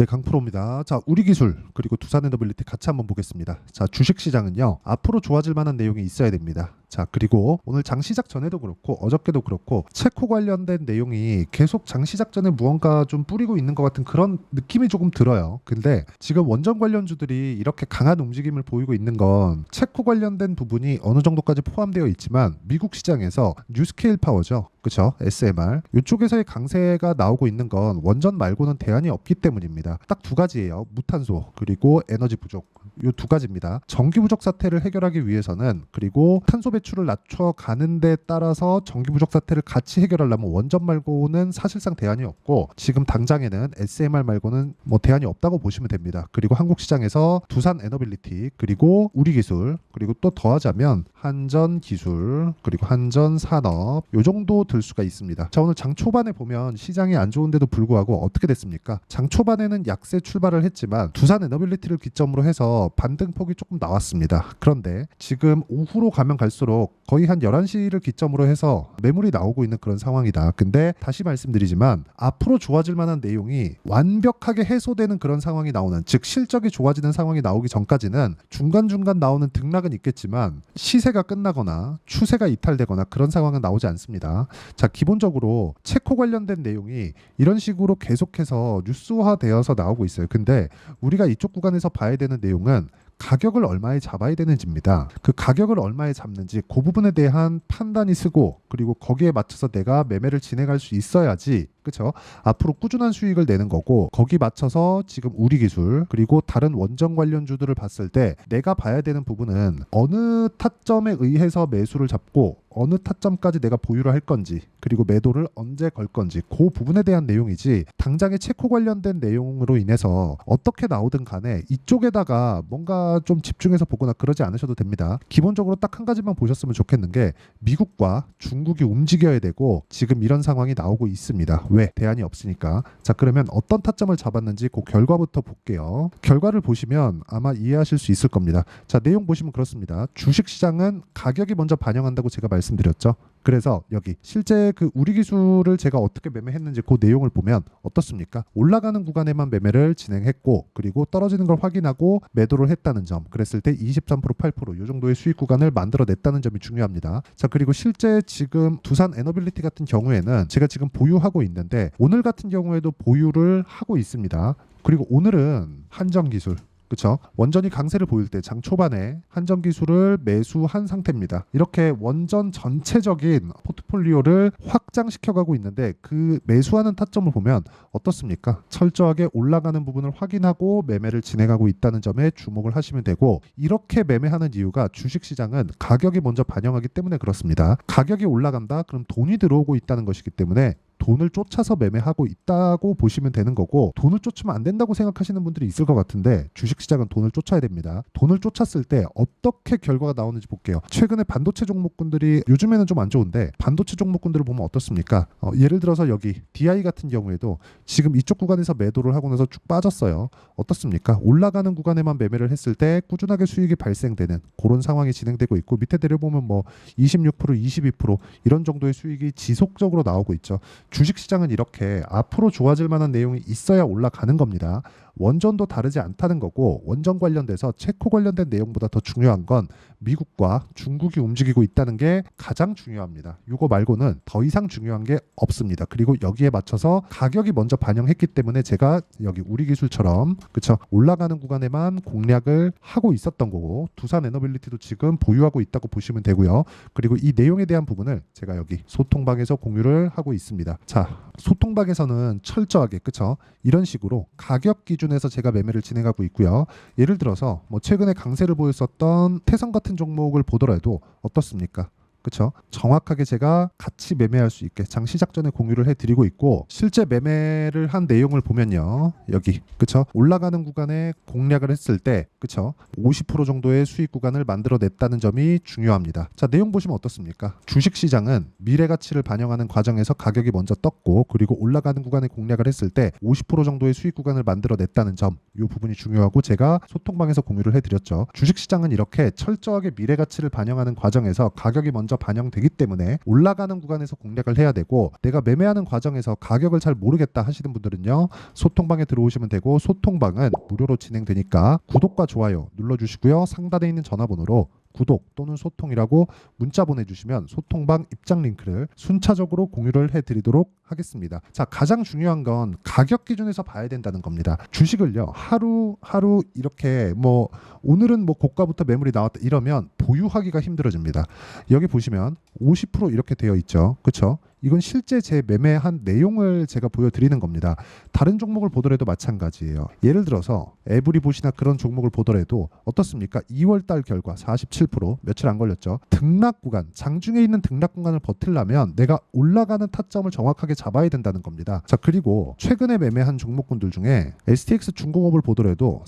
네, 강프로입니다. 자, 우리 기술 그리고 두산 에너빌리티 같이 한번 보겠습니다. 자, 주식 시장은요. 앞으로 좋아질 만한 내용이 있어야 됩니다. 자, 그리고 오늘 장 시작 전에도 그렇고 어저께도 그렇고 체코 관련된 내용이 계속 장 시작 전에 무언가 좀 뿌리고 있는 것 같은 그런 느낌이 조금 들어요. 근데 지금 원전 관련주들이 이렇게 강한 움직임을 보이고 있는 건 체코 관련된 부분이 어느 정도까지 포함되어 있지만 미국 시장에서 뉴스케일 파워죠. 그렇죠? SMR 이쪽에서의 강세가 나오고 있는 건 원전 말고는 대안이 없기 때문입니다. 딱 두 가지예요. 무탄소 그리고 에너지 부족. 이 두 가지입니다. 전기 부족 사태를 해결하기 위해서는 그리고 탄소 배 출을 낮춰 가는 데 따라서 전기 부족 사태를 같이 해결하려면 원전 말고는 사실상 대안이 없고 지금 당장에는 SMR 말고는 뭐 대안이 없다고 보시면 됩니다. 그리고 한국 시장에서 두산 에너빌리티 그리고 우리 기술 그리고 또 더하자면 한전 기술 그리고 한전 산업 요 정도 들 수가 있습니다. 자 오늘 장 초반에 보면 시장이 안 좋은데도 불구하고 어떻게 됐습니까? 장 초반에는 약세 출발을 했지만 두산 에너빌리티를 기점으로 해서 반등폭이 조금 나왔습니다. 그런데 지금 오후로 가면 갈수록 거의 한 11시를 기점으로 해서 매물이 나오고 있는 그런 상황이다. 근데 다시 말씀드리지만 앞으로 좋아질 만한 내용이 완벽하게 해소되는 그런 상황이 나오는 즉 실적이 좋아지는 상황이 나오기 전까지는 중간중간 나오는 등락은 있겠지만 시세가 끝나거나 추세가 이탈되거나 그런 상황은 나오지 않습니다. 자, 기본적으로 체코 관련된 내용이 이런 식으로 계속해서 뉴스화 되어서 나오고 있어요. 근데 우리가 이쪽 구간에서 봐야 되는 내용은 가격을 얼마에 잡아야 되는지입니다. 그 가격을 얼마에 잡는지 그 부분에 대한 판단이 쓰고 그리고 거기에 맞춰서 내가 매매를 진행할 수 있어야지 그렇죠? 앞으로 꾸준한 수익을 내는 거고 거기 맞춰서 지금 우리 기술 그리고 다른 원전 관련주들을 봤을 때 내가 봐야 되는 부분은 어느 타점에 의해서 매수를 잡고 어느 타점까지 내가 보유를 할 건지 그리고 매도를 언제 걸 건지 그 부분에 대한 내용이지 당장의 체코 관련된 내용으로 인해서 어떻게 나오든 간에 이쪽에다가 뭔가 좀 집중해서 보거나 그러지 않으셔도 됩니다. 기본적으로 딱 한 가지만 보셨으면 좋겠는 게 미국과 중국이 움직여야 되고 지금 이런 상황이 나오고 있습니다. 왜? 대안이 없으니까. 자, 그러면 어떤 타점을 잡았는지 그 결과부터 볼게요. 결과를 보시면 아마 이해하실 수 있을 겁니다. 자, 내용 보시면 그렇습니다. 주식 시장은 가격이 먼저 반영한다고 제가 말씀드렸죠. 그래서 여기 실제 그 우리 기술을 제가 어떻게 매매했는지 그 내용을 보면 어떻습니까? 올라가는 구간에만 매매를 진행했고 그리고 떨어지는 걸 확인하고 매도를 했다는 점. 그랬을 때 23% 8%이 정도의 수익 구간을 만들어냈다는 점이 중요합니다. 자 그리고 실제 지금 두산 에너빌리티 같은 경우에는 제가 지금 보유하고 있는데 오늘 같은 경우에도 보유를 하고 있습니다. 그리고 오늘은 한정 기술 그렇죠. 원전이 강세를 보일 때 장 초반에 한전 기술을 매수한 상태입니다. 이렇게 원전 전체적인 포트폴리오를 확장시켜 가고 있는데 그 매수하는 타점을 보면 어떻습니까? 철저하게 올라가는 부분을 확인하고 매매를 진행하고 있다는 점에 주목을 하시면 되고 이렇게 매매하는 이유가 주식 시장은 가격이 먼저 반영하기 때문에 그렇습니다. 가격이 올라간다? 그럼 돈이 들어오고 있다는 것이기 때문에 돈을 쫓아서 매매하고 있다고 보시면 되는 거고 돈을 쫓으면 안 된다고 생각하시는 분들이 있을 것 같은데 주식시장은 돈을 쫓아야 됩니다. 돈을 쫓았을 때 어떻게 결과가 나오는지 볼게요. 최근에 반도체 종목군들이 요즘에는 좀 안 좋은데 반도체 종목군들을 보면 어떻습니까? 어, 예를 들어서 여기 DI 같은 경우에도 지금 이쪽 구간에서 매도를 하고 나서 쭉 빠졌어요. 어떻습니까? 올라가는 구간에만 매매를 했을 때 꾸준하게 수익이 발생되는 그런 상황이 진행되고 있고 밑에 내려보면 뭐 26% 22% 이런 정도의 수익이 지속적으로 나오고 있죠. 주식 시장은 이렇게 앞으로 좋아질 만한 내용이 있어야 올라가는 겁니다. 원전도 다르지 않다는 거고 원전 관련돼서 체코 관련된 내용보다 더 중요한 건 미국과 중국이 움직이고 있다는 게 가장 중요합니다. 이거 말고는 더 이상 중요한 게 없습니다. 그리고 여기에 맞춰서 가격이 먼저 반영했기 때문에 제가 여기 우리 기술처럼 그쵸 올라가는 구간에만 공략을 하고 있었던 거고 두산 에너빌리티도 지금 보유하고 있다고 보시면 되고요. 그리고 이 내용에 대한 부분을 제가 여기 소통방에서 공유를 하고 있습니다. 자 소통방에서는 철저하게 그쵸 이런 식으로 가격 기준 에서 제가 매매를 진행하고 있고요. 예를 들어서 뭐 최근에 강세를 보였었던 태성 같은 종목을 보더라도 어떻습니까? 그렇죠? 정확하게 제가 같이 매매할 수 있게 장 시작 전에 공유를 해드리고 있고 실제 매매를 한 내용을 보면요 여기 그렇죠? 올라가는 구간에 공략을 했을 때 그쵸? 50% 정도의 수익 구간을 만들어냈다는 점이 중요합니다. 자, 내용 보시면 어떻습니까? 주식 시장은 미래 가치를 반영하는 과정에서 가격이 먼저 떴고 그리고 올라가는 구간에 공략을 했을 때 50% 정도의 수익 구간을 만들어냈다는 점, 이 부분이 중요하고 제가 소통방에서 공유를 해드렸죠. 주식 시장은 이렇게 철저하게 미래 가치를 반영하는 과정에서 가격이 먼저 반영되기 때문에 올라가는 구간에서 공략을 해야 되고 내가 매매하는 과정에서 가격을 잘 모르겠다 하시는 분들은요 소통방에 들어오시면 되고 소통방은 무료로 진행되니까 구독과 좋아요 눌러주시고요. 상단에 있는 전화번호로 구독 또는 소통이라고 문자 보내주시면 소통방 입장 링크를 순차적으로 공유를 해드리도록 하겠습니다. 자, 가장 중요한 건 가격 기준에서 봐야 된다는 겁니다. 주식을요, 하루, 하루 이렇게 뭐, 오늘은 뭐 고가부터 매물이 나왔다 이러면 보유하기가 힘들어집니다. 여기 보시면 50% 이렇게 되어 있죠. 그쵸? 이건 실제 제 매매한 내용을 제가 보여드리는 겁니다. 다른 종목을 보더라도 마찬가지예요. 예를 들어서 에브리봇이나 그런 종목을 보더라도 어떻습니까? 2월 달 결과 47% 며칠 안 걸렸죠. 등락 구간, 장중에 있는 등락 구간을 버틸려면 내가 올라가는 타점을 정확하게 잡아야 된다는 겁니다. 자, 그리고 최근에 매매한 종목군들 중에 STX 중공업을 보더라도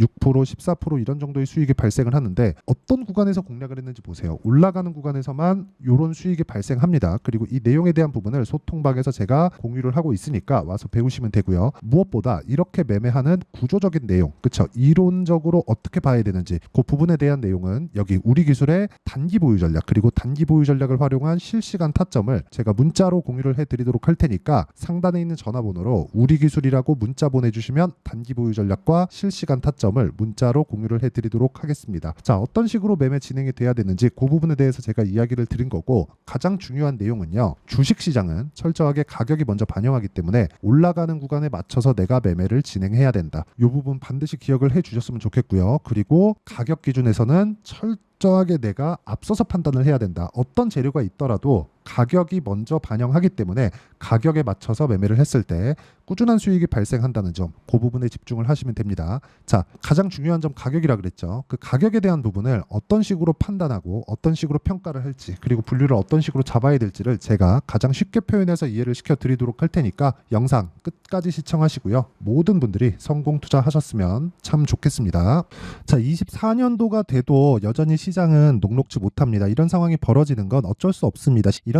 36%, 14% 이런 정도의 수익이 발생을 하는데 어떤 구간에서 공략을 했는지 보세요. 올라가는 구간에서만 이런 수익이 발생합니다. 그리고 이 내용에 대한 부분을 소통방에서 제가 공유를 하고 있으니까 와서 배우시면 되고요. 무엇보다 이렇게 매매하는 구조적인 내용, 그쵸? 이론적으로 어떻게 봐야 되는지 그 부분에 대한 내용은 여기 우리 기술의 단기 보유 전략 그리고 단기 보유 전략을 활용한 실시간 타점을 제가 문자로 공유를 해드리도록 할 테니까 상단에 있는 전화번호로 우리 기술이라고 문자 보내주시면 단기 보유 전략과 실시간 타점 을 문자로 공유를 해드리도록 하겠습니다. 자 어떤 식으로 매매 진행이 돼야 되는지 그 부분에 대해서 제가 이야기를 드린 거고 가장 중요한 내용은요. 주식 시장은 철저하게 가격이 먼저 반영하기 때문에 올라가는 구간에 맞춰서 내가 매매를 진행해야 된다. 이 부분 반드시 기억을 해 주셨으면 좋겠고요. 그리고 가격 기준에서는 철저하게 내가 앞서서 판단을 해야 된다. 어떤 재료가 있더라도 가격이 먼저 반영하기 때문에 가격에 맞춰서 매매를 했을 때 꾸준한 수익이 발생한다는 점, 그 부분에 집중을 하시면 됩니다. 자, 가장 중요한 점 가격이라 그랬죠. 그 가격에 대한 부분을 어떤 식으로 판단하고 어떤 식으로 평가를 할지, 그리고 분류를 어떤 식으로 잡아야 될지를 제가 가장 쉽게 표현해서 이해를 시켜 드리도록 할 테니까 영상 끝까지 시청하시고요. 모든 분들이 성공 투자하셨으면 참 좋겠습니다. 자, 24년도가 돼도 여전히 시장은 녹록지 못합니다. 이런 상황이 벌어지는 건 어쩔 수 없습니다. 이런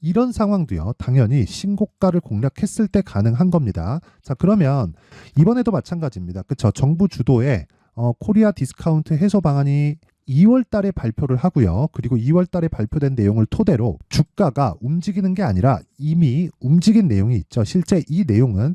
이런 상황도요 당연히 신고가를 공략했을 때 가능한 겁니다 자 그러면 이번에도 마찬가지입니다 그쵸 정부 주도의 어, 코리아 디스카운트 해소 방안이 2월 달에 발표를 하고요. 그리고 2월 달에 발표된 내용을 토대로 주가가 움직이는 게 아니라 이미 움직인 내용이 있죠. 실제 이 내용은